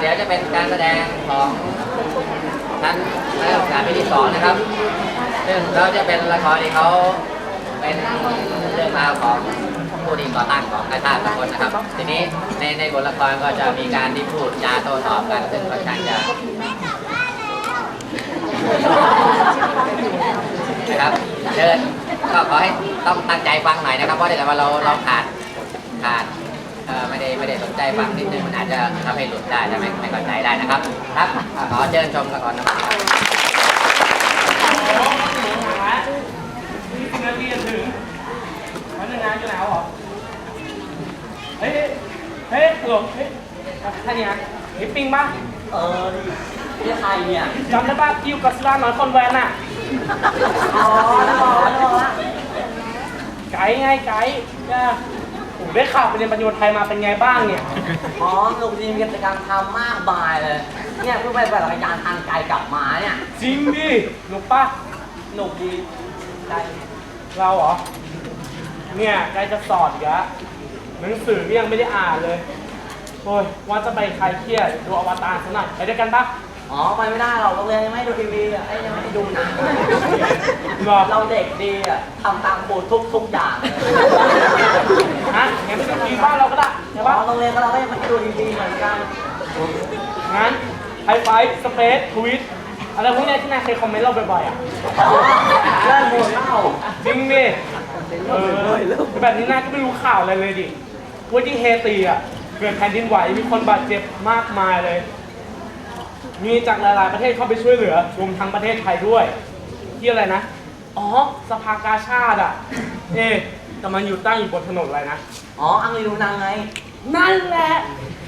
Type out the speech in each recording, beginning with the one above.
เดี๋ยวจะเป็นการแสดงของชั้นนักศึกษาปีที่สองนะครับ ซึ่งเราจะเป็นละครที่เขาเป็นเรื่องราวของผู้ที่ก่อตั้งของชาติสากลนะครับ ทีนี้ในในบทละครก็จะมีการที่พูดจาโต้ตอบกันซึ่งค่อนข้างจะนะครับเชิญก็ขอให้ต้องตั้งใจฟังหน่อยนะครับ เพราะถ้าเกิดว่าเราเราขาดขาด เอ่อไม่ได้ไม่ได้สนใจฟังนิดนึงมันอาจจะทำให้หลุดได้ทำให้ไม่เข้าใจได้นะครับ ครับขอเชิญชมละครนะครับนี่สิบนาทีจะถึงวันหนึ่งงานอยู่ไหนวะเฮ้ย เฮ้ยหลบเฮ้ยท่านนี่ฮะเฮ้ยปิงป่ะเออดินี่ใครเนี่ยจำได้ป่ะที่อยู่กับสลาน้อยคนแวนน่ะ อ๋อแล้วรอแล้วรอละไกด์ไงไกด์จ้าโอ้ ได้ข่าวไปเรียนปัญญาไทยมาเป็นไงบ้างเนี่ย อ๋อลูกดีมีกิจกรรมทำมากมายเลย เนี่ยเพิ่งไปแบบรายการทางไกลกลับมาเนี่ย จริงดิหนุกป่ะหนุกดีใจเราเหรอ เนี่ยใกล้จะสอบอีกแล้วหนังสือก็ยังไม่ได้อ่านเลยโอ้ยว่าจะไปคลายเครียดดูอวตารซะหน่อยไปด้วยกันปะอ๋อไปไม่ได้หรอกโรงเรียนยังไม่ให้ดูทีวีอะไอ้ยยังไม่ให้ดูหนังหรอเราเด็กดีอะทำตามครูทุกทุกอย่าง เลยฮะงั้นไปดูทีวีบ้านเราก็ได้ใช่อ๋อปะโรงเรียนก็เราก็ยังไม่ให้ดูทีวีเหมือนกันงั้นไฮไฟสเปซทวิตอะไรพวกเนี้ยที่นายเคยคอมเมนต์เราบ่อยๆอะอ๋อเรื่องหมดเล่าจริงดิเออแบบนี้นายก็ไม่รู้ข่าวอะไรเลยดิว่าที่เฮตีอะเกิดแผ่นดินไหวมีคนบาดเจ็บมากมายเลย มีจากหลายๆประเทศเข้าไปช่วยเหลือรวมทั้งประเทศไทยด้วยที่อะไรนะ อ๋อ สภากาชาติอะ เอ๊ะ แต่มันอยู่ตั้งอยู่บนถนนอะไรนะ อ๋อ อังรีดูหนังไง นั่นแหละ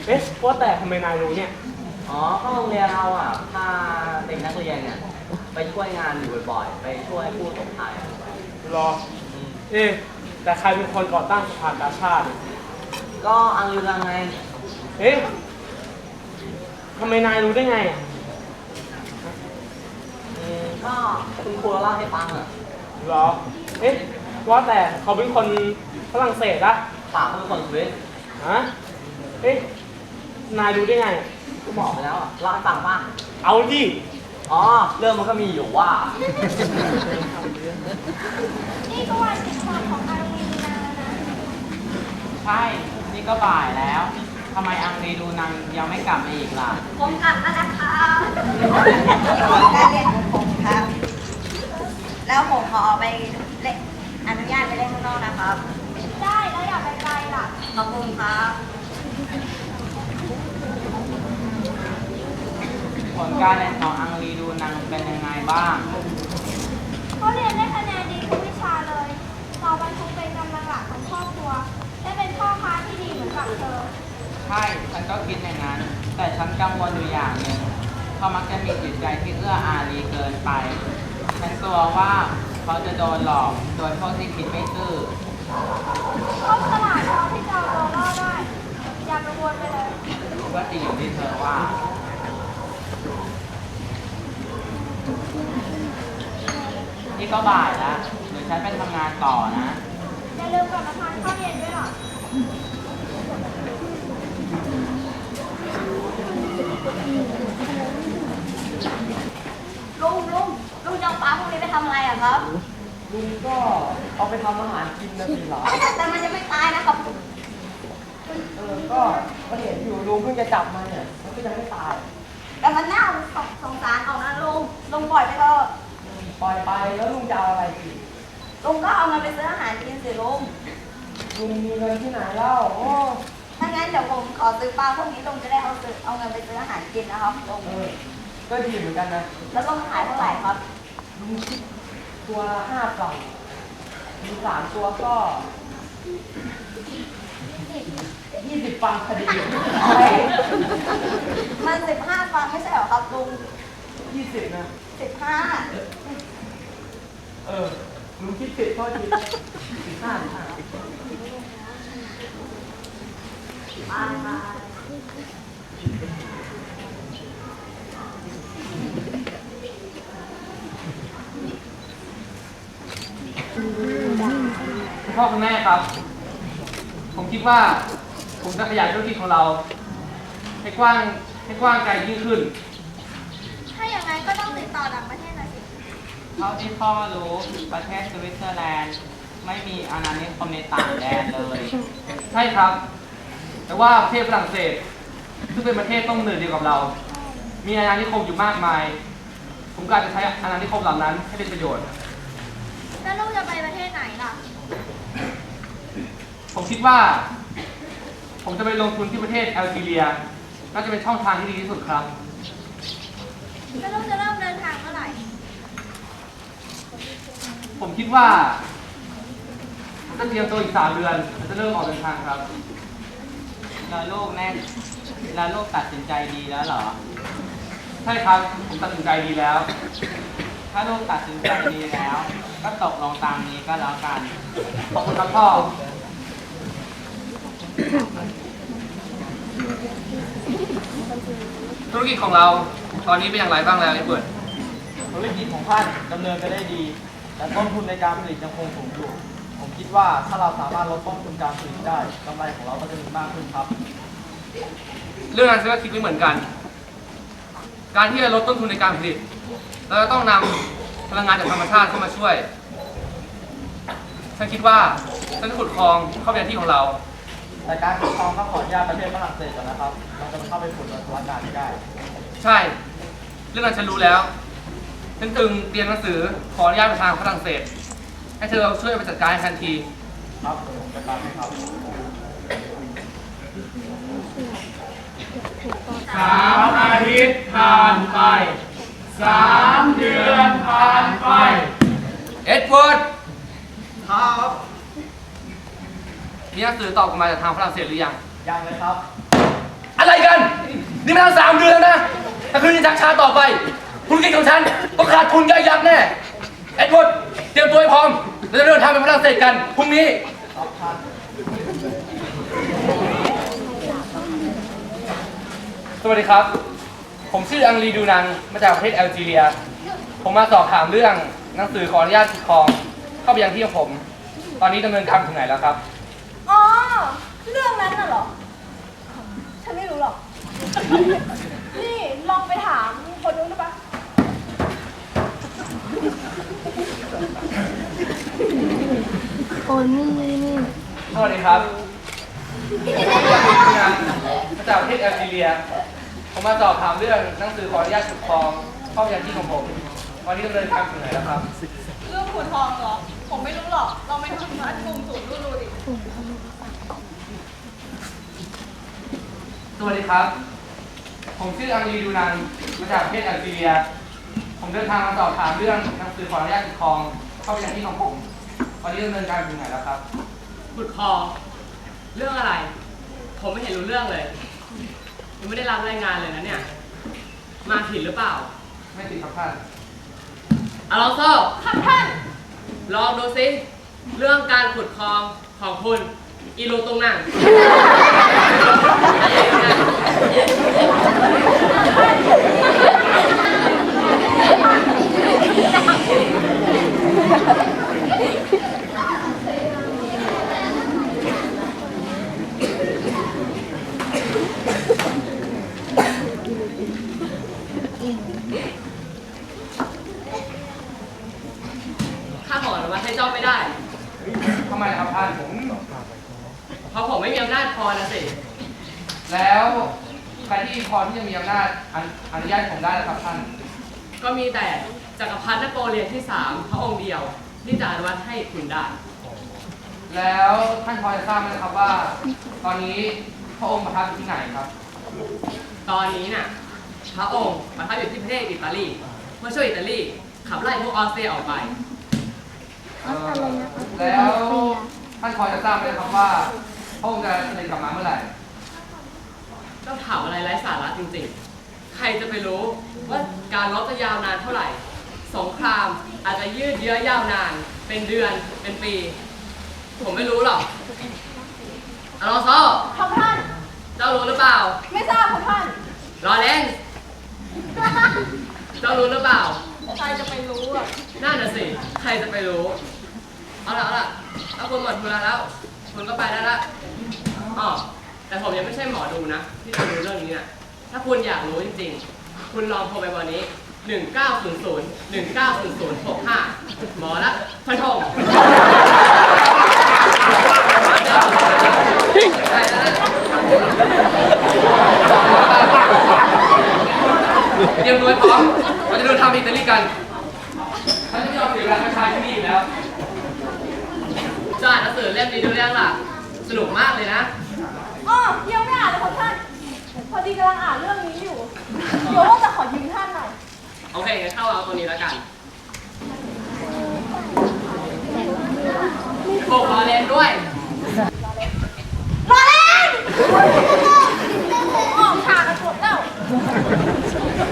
เอ๊ะว่าแต่ทำไมนายรู้เนี่ย อ๋อก็โรงเรียนเราอะ พาเด็กนักเรียนเนี่ย ไปช่วยงานอยู่บ่อยๆ ไปช่วยผู้ประสบภัยรอเอ๊ะแต่ใครเป็นคนก่อตั้งสภากาชาติ ก็อังรีดูหนังไง เอ๊ะทำไมนายรู้ได้ไงอะอืมก็คุณครูเล่าให้ฟังอะ เหรอ เอ๊ะ ว่าแต่เขาเป็นคนฝรั่งเศสอะฝากเพื่อนคนสวิตฮะเอ๊ะนายรู้ได้ไงอะก็บอกไปแล้วอะเล่าให้ฟังบ้างเอาดิ อ๋อ เรื่องมันก็มีอยู่ว่า นี่ก็วันสิบสองของอารีนานะใช่ นี่ก็บ่ายแล้ว ทำไมอังรีดูนังยังไม่กลับมาอีกล่ะ ผมกลับแล้วนะคะการเรียนของผมครับ แล้วผมขอไปเล่น อนุญาตไปเล่นข้างนอกนะครับ ได้แล้วอยากไปไกลล่ะ ขอบคุณครับผลการเรียนของอังรีดูนังเป็นยังไงบ้าง เขาเรียนได้คะแนนดีทุกวิชาเลย ต่อไปคงเป็นกำลังหลักของครอบครัว ได้เป็นพ่อค้าที่ดีเหมือนกับเธอ ใช่ ฉันก็คิดอย่างนั้น แต่ฉันกังวลอยู่อย่างหนึ่งเขามักจะมีจิตใจที่เอื้ออารีเกินไป ฉันกลัวว่า เขาจะโดนหลอกโดยพวกที่คิดไม่ซื่อเขาฉลาดพอที่จะเอาตัวรอดได้อย่ากังวลไปเลยก็จริงอย่างที่เธอว่า นี่ก็บ่ายแล้วเดี๋ยวฉันไปทำงานต่อนะ อย่าลืมกลับมาทานข้าวเย็นด้วยล่ะลุงลุงลุง จะเอาปลาพวกนี้ไปทำอะไรอะครับ ลุงก็เอาไปทำอาหารกินนะสิเหรอแต่มันจะไม่ตายนะครับเออ ก็ก็เห็นอยู่ลุงเพิ่งจะจับมันเนี่ยมันก็ยังไม่ตาย แต่มันน่าสงสารออกนะลุงลุงปล่อยไปเถอะปล่อยไปแล้วลุงจะเอาอะไรอีกลุงก็เอาเงินไปซื้ออาหารกินสิลุงลุงมีเงินที่ไหนเล่าโอ้ถ้างั้นเดี๋ยวผมขอซื้อปลาพวกนี้ลุงจะได้เอาซื้อเอาเงินไปซื้ออาหารกินนะครับลุงเออก็ดีเหมือนกันนะ แล้วลุงขายเท่าไหร่ครับ ลุงคิดตัวละห้ากล่อง มีสามตัวก็ยี่สิบฟังคดีมันสิบห้าฟังไม่ใช่เหรอครับลุงยี่สิบนะสิบห้าเออลุงคิดผิดโทษทีสิบห้า พ่อคุณแม่ครับ ผมคิดว่า ผมจะขยายธุรกิจของเราผให้กว้างให้กว้างไกลยิ่งขึ้น ถ้าอย่างนั้นก็ต้องติดต่อต่างประเทศหน่อยสิ เท่าที่พ่อรู้ประเทศสวิตเซอร์แลนด์ ไม่มีอาณานิคมในต่างแดนเลย ใช่ครับ แต่ว่าประเทศฝรั่งเศสซึ่งเป็นประเทศต้นกำเนิดเดียวกับเรา มีอาณานิคมอยู่มากมาย ผมก็อาจจะใช้อาณานิคมเหล่านั้นให้เป็นประโยชน์ แล้วลูกจะไปประเทศไหนล่ะ ผมคิดว่า ผมจะไปลงทุนที่ประเทศแอลจีเรีย น่าจะเป็นช่องทางที่ดีที่สุดครับ แล้วลูกจะเริ่มเดินทางเมื่อไหร่ ผมคิดว่าจะเตรียมตัวอีกสามเดือนผมจะเริ่มออกเดินทางครับ แล้วลูกแน่แล้วลูกตัดสินใจดีแล้วเหรอ ใช่ครับ ผมตัดสินใจดีแล้ว ถ้าลูกตัดสินใจดีแล้ว ก็ตกลงตามนี้ก็แล้วกัน ขอบคุณครับพ่อธุรกิจของเราตอนนี้เป็นอย่างไรบ้างแล้วไอ้เบิร์ดธุรกิจของท่านดำเนินไปได้ดี แต่ต้นทุนในการผลิตยังคงสูงอยู่ ผมคิดว่าถ้าเราสามารถลดต้นทุนการผลิตได้กำไรของเราก็จะมีมากขึ้นครับ เรื่องนั้นฉันก็คิดไม่เหมือนกัน การที่จะลดต้นทุนในการผลิต เราจะต้องนำ พลังงานจากธรรมชาติเข้ามาช่วย ฉันคิดว่าฉันจะขุดคลองเข้าไปในที่ของเรา แต่การขุดคลองต้องขออนุญาตประเทศฝรั่งเศสก่อนนะครับ เราจะเข้าไปขุดโดยธุรการไม่ได้ ใช่ เรื่องนั้นฉันรู้แล้ว ฉันจึงเตรียมหนังสือขออนุญาตไปทางฝรั่งเศส ให้เธอช่วยไปจัดการให้ทันที ครับผมจะตามให้ครับสามอาทิตย์ผ่านไป สามเดือนผ่านไป เอ็ดเวิร์ดครับมีหนังสือตอบกลับมาจากทางฝรั่งเศสหรือยัง ยังเลยครับ อะไรกัน นี่มันตั้งสามเดือนแล้วนะ ถ้าคืนนี้ชักช้าต่อไปธุรกิจของฉันต้องขาดทุนย่อยยับแน่ เอ็ดเวิร์ดเตรียมตัวให้พร้อม เราจะเดินทางไปฝรั่งเศสกันพรุ่งนี้ครับท่านสวัสดีครับ ผมชื่ออังรีดูนังมาจากประเทศแอลจีเรีย ผมมาสอบถามเรื่องหนังสือขออนุญาตถือครอง เข้าไปยังที่ของผม ตอนนี้ดำเนินการถึงไหนแล้วครับ อ๋อ เรื่องนั้นน่ะเหรอ ฉันไม่รู้หรอก นี่ลองไปถามคนนู้นดูปะโอ้นี่นี่สวัสดีครับ มาจากประเทศแอลจีเรีย ผมมาสอบถามเรื่องหนังสือขออนุญาตถือครองเข้าไปยังที่ของผมตอนนี้ดำเนินการถึงไหนแล้วครับ เรื่องขุดทองเหรอ ผมไม่รู้หรอก เราไม่ทำงานกลุ่มศูนย์ดูดูดิสวัสดีครับ ผมชื่ออังรีดูนันมาจากประเทศแอลจีเรีย ผมเดินทางมาสอบถามเรื่องหนังสือขออนุญาตถือครองเข้าไปยังที่ของผมตอนนี้ดำเนินการถึงไหนแล้วครับขุดคลองเรื่องอะไร ผมไม่เห็นรู้เรื่องเลย ยังไม่ได้รับรายงานเลยนะเนี่ย มาผิดหรือเปล่า ไม่ติดครับท่าน อลองโซ่ครับท่าน ลองดูสิเรื่องการขุดคลองของคุณอีลูตรงนั่ง ข้า ขออนุมัติให้เจ้าไม่ได้ทำไมครับท่านผม เพราะผมไม่มีอำนาจพอนะสิ แล้วใครที่พอที่จะมีอำนาจอนุอนุญาตให้ผมได้นะครับท่าน ก็มีแต่จักรพรรดินโปเลียนที่3พระองค์เดียวที่จะอนุมัติให้คุณได้ แล้วท่านพอจะทราบไหมครับว่า ตอนนี้พระองค์ประทับอยู่ที่ไหนครับ ตอนนี้น่ะพระองค์ประทับอยู่ที่ประเทศอิตาลีเพื่อช่วยอิตาลีขับไล่พวกออสเตรียออกไป เอ่อแล้วท่านพอจะทราบไหมครับว่าพระองค์จะเสด็จกลับมาเมื่อไหร่ต้องถามอะไรไร้สาระจริงๆ ใครจะไปรู้ว่าการรบจะยาวนานเท่าไหร่ สงครามอาจจะยืดเยื้อยาวนาน เป็นเดือน เป็นปี ผมไม่รู้หรอกอลองโซครับท่าน เจ้ารู้หรือเปล่า ไม่ทราบครับท่าน รอเลนเจ้ารู้หรือเปล่า ใครจะไปรู้อะน่าจะสิ ใครจะไปรู้ เอาละเอาละเอาคุณหมดเวลาแล้ว คุณก็ไปได้ละอ๋อแต่ผมยังไม่ใช่หมอดูนะ ที่จะรู้เรื่องนี้นะถ้าคุณอยากรู้จริงๆ คุณลองโทรไปวันนี้ 1900 190065 หมอละฟันธง เตรียมตัวให้พร้อมเราจะเดินทางไปอิตาลีกันฉันจะไม่ยอมเสียเวลาประชาที่นี่อีกแล้วจะอ่านหนังสือเล่มนี้ดูเรื่องล่ะ สนุกมากเลยนะ อ๋อยังไม่อ่านเลยของท่าน พอดีกำลังอ่านเรื่องนี้อยู่ เดี๋ยวว่าจะขอยืมท่านหน่อย โอเคงั้นเข้าเอาตัวนี้แล้วกันโบกรอเล่นด้วยมาเล่นออกฉากกันหมดแล้ว ผ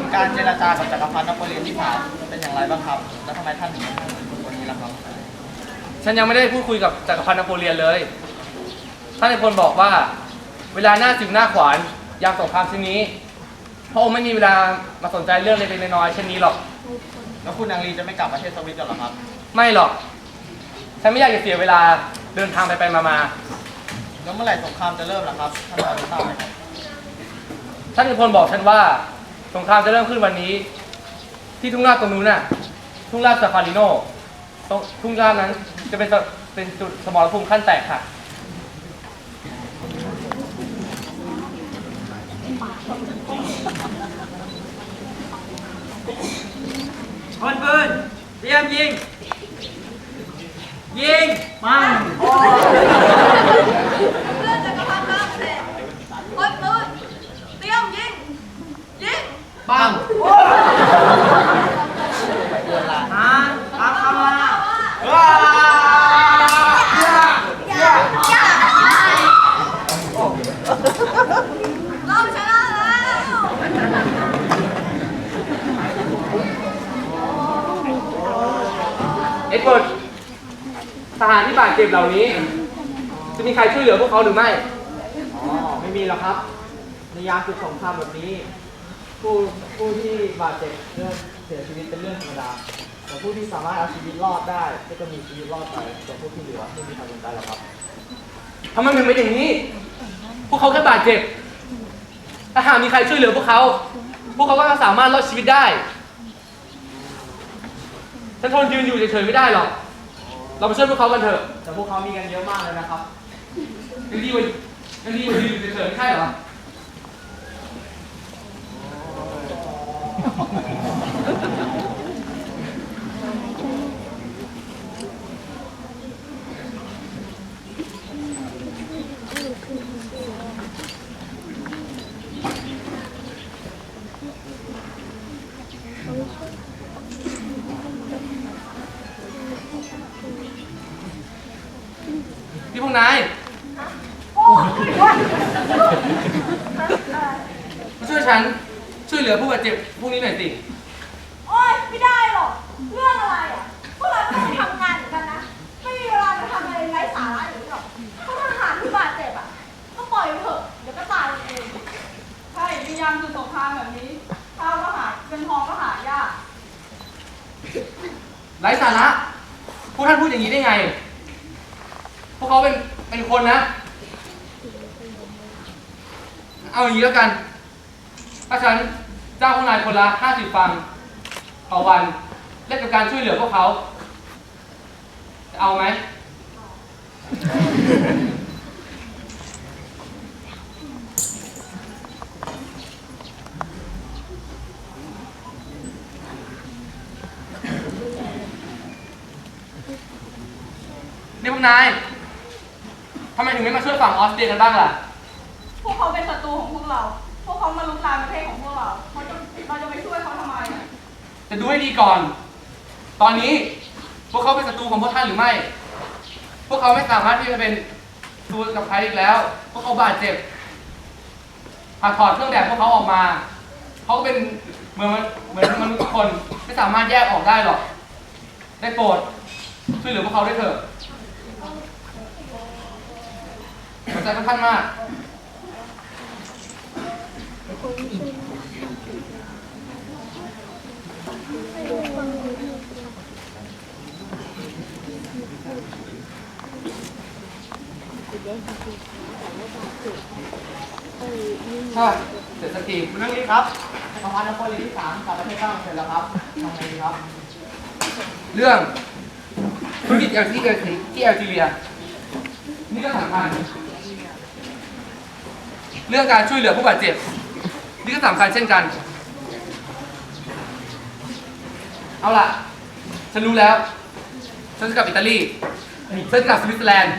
ลการเจรจากับจักรพรรดินโปเลียนที่ผ่านเป็นอย่างไรบ้างครับ แล้วทำไมท่านถึงไม่ให้คนคนนี้ล่ะครับ ฉันยังไม่ได้พูดคุยกับจักรพรรดินโปเลียนเลย ท่านในพลบอกว่า เวลาหน้าจึงหน้าขวานยามสงครามเช่นนี้ พระองค์ไม่มีเวลามาสนใจเรื่องเล็กๆน้อยๆเช่นนี้หรอก แล้วคุณนางลีจะไม่กลับประเทศสวิตกันเหรอครับ ไม่หรอก ฉันไม่อยากจะเสียเวลาเดินทางไปไปมามาแล้วเมื่อไหร่สงครามจะเริ่มล่ะครับท่านพอจะทราบไหมครับท่านในพลบอกฉันว่าสงครามจะเริ่มขึ้นวันนี้ ที่ทุ่งลาดตรงนู้นน่ะ ทุ่งลาดซาฟาริโนตรงทุ่งลาดนั้นจะเป็นสเป็นจุดสมรภูมิขั้นแตกค่ะ คนปืนเตรียมยิง ยิง ปังเพื่อนจักรพรรดิรับเสร็จคนปืนเตรียมยิง ยิง ปังฮะปังเข้ามาว้า เราชนะแล้ว เอ็ดเวิร์ดทหารที่ บาดเจ็บเหล่านี้ จะมีใครช่วยเหลือพวกเขาหรือไม่ อ๋อ ไม่มีหรอกครับ ในยามศึกสงครามแบบนี้ ผู้ผู้ที่บาดเจ็บเรื่องเสียชีวิตเป็นเรื่องธรรมดา แต่ผู้ที่สามารถเอาชีวิตรอดได้ ก็จะมีชีวิตรอดไปส่วนผู้ที่เหลือไม่มีใครเป็นไปหรอกครับทำไมถึงเป็นอย่างนี้ พวกเขาแค่บาดเจ็บ ถ้าหากมีใครช่วยเหลือพวกเขา พวกเขาก็จะสามารถรอดชีวิตได้ฉันทนยืนอยู่เฉยๆไม่ได้หรอก เราไปช่วยพวกเขากันเถอะ แต่พวกเขามีกันเยอะมากเลยนะครับยังดีกว่ายังดีกว่ายืนอยู่เฉยๆไม่ใช่เหรอ พี่พงษ์นายมาช่วยฉัน ช่วยเหลือผู้บาดเจ็บพวกนี้หน่อยสิ โอ๊ยไม่ได้หรอก เรื่องอะไรอะ พวกเราต้องไปทำงานเหมือนกันนะ ไม่มีเวลาไปทำอะไรไร้สาระอย่างนี้หรอกเพราะทหารที่บาดเจ็บอะ ก็ปล่อยไปเถอะ เดี๋ยวก็ตายเอง ใช่พยายามคือสงครามแบบนี้ ข้าวก็หาเงินทองก็หายาก ไร้สาระ พวกท่านพูดอย่างนี้ได้ไง พวกเขาเป็นเป็นคนนะ เอาอย่างนี้แล้วกัน ถ้าฉันจ้างพวกนายคนละห้าสิบฟังต่อวันเล่นกับการช่วยเหลือพวกเขา จะเอาไหม นี่พวกนายำไมถึงไม่มาช่วยฝั่งออสเตรียกันบ้างล่ะ พวกเขาเป็นศัตรูของพวกเรา พวกเขามาลุกลามประเทศของพวกเราเขาจะเราจะไปช่วยเขาทำไมอะจะดูให้ดีก่อน ตอนนี้พวกเขาเป็นศัตรูของพวกท่านหรือไม่ พวกเขาไม่สามารถที่จะเป็นศัตรูกับใครอีกแล้ว พวกเขาบาดเจ็บหากถอดเครื่องแบบพวกเขาออกมา เขาก็เป็นเหมือนเหมือนมนุษย์ทุกคน ไม่สามารถแยกออกได้หรอก ได้โปรดช่วยเหลือพวกเขาด้วยเถอะ ขอบใจท่านมากถ้าเสร็จสกทีคุณนักเรียนครับสะพานนครเรียนที่สามกับประเทศฝรั่งเศสแล้วครับทำไงดีครับ เรื่องธุรกิจที่เกิดขึ้นที่แอลจีเรียนี่ก็สำคัญ เรื่องการช่วยเหลือผู้บาดเจ็บ นี่ก็สำคัญเช่นกัน เอาล่ะ ฉันรู้แล้ว ฉันจะกลับอิตาลีฉันจะกลับสวิตเซอร์แลนด์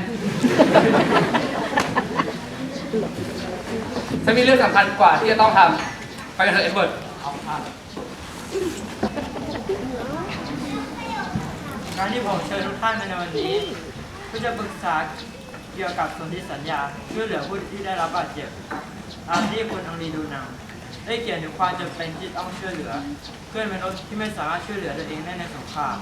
ฉันมีเรื่องสำคัญกว่าที่จะต้องทำ ไปกันเถอะเอ็ดเวิร์ดการที่ผมเชิญทุกท่านมาในวันนี้เพื่อจะปรึกษา กี่ยวกับสนธิสัญญาช่วยเหลือผู้ที่ได้รับบาดเจ็บตามที่คุณองรีดูนังได้เขียนถึงความจำเป็นที่ต้องช่วยเหลือ เพื่อนมนุษย์ที่ไม่สามารถช่วยเหลือตัวเองได้ในสงคราม